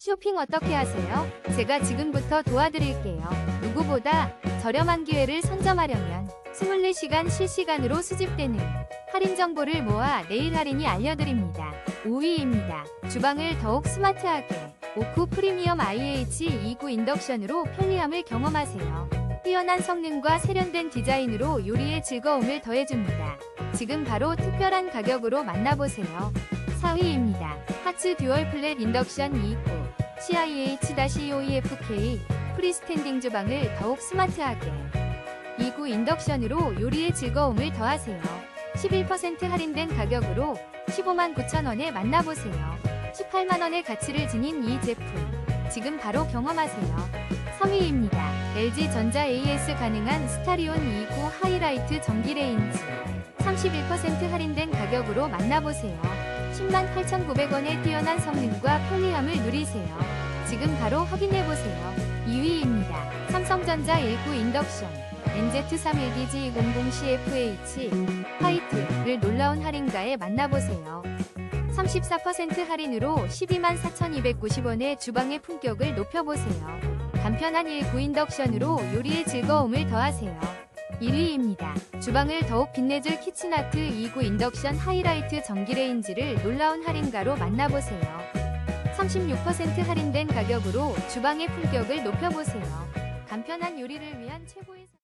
쇼핑 어떻게 하세요? 제가 지금부터 도와드릴게요. 누구보다 저렴한 기회를 선점하려면 24시간 실시간으로 수집되는 할인 정보를 모아 내일 할인이 알려드립니다. 5위입니다. 주방을 더욱 스마트하게 오쿠 프리미엄 IH29 인덕션으로 편리함을 경험하세요. 뛰어난 성능과 세련된 디자인으로 요리의 즐거움을 더해줍니다. 지금 바로 특별한 가격으로 만나보세요. 4위입니다. 하츠 듀얼 플랫 인덕션 29 CIH-OEFK 프리스탠딩 주방을 더욱 스마트하게 29 인덕션으로 요리의 즐거움을 더하세요. 11% 할인된 가격으로 15만 9천 원에 만나보세요. 18만 원의 가치를 지닌 이 제품 지금 바로 경험하세요. 3위입니다. LG전자 AS 가능한 스타리온 29 하이라이트 전기 레인지 31% 할인된 가격으로 만나보세요. 10만 8,900원의 뛰어난 성능과 편리함을 누리세요. 지금 바로 확인해보세요. 2위입니다. 삼성전자 19 인덕션 NZ31DG00CFH 화이트를 놀라운 할인가에 만나보세요. 34% 할인으로 12만 4,290원의 주방의 품격을 높여보세요. 간편한 19 인덕션으로 요리의 즐거움을 더하세요. 1위입니다. 주방을 더욱 빛내줄 키친아트 29 인덕션 하이라이트 전기레인지를 놀라운 할인가로 만나보세요. 36% 할인된 가격으로 주방의 품격을 높여보세요. 간편한 요리를 위한 최고의 선-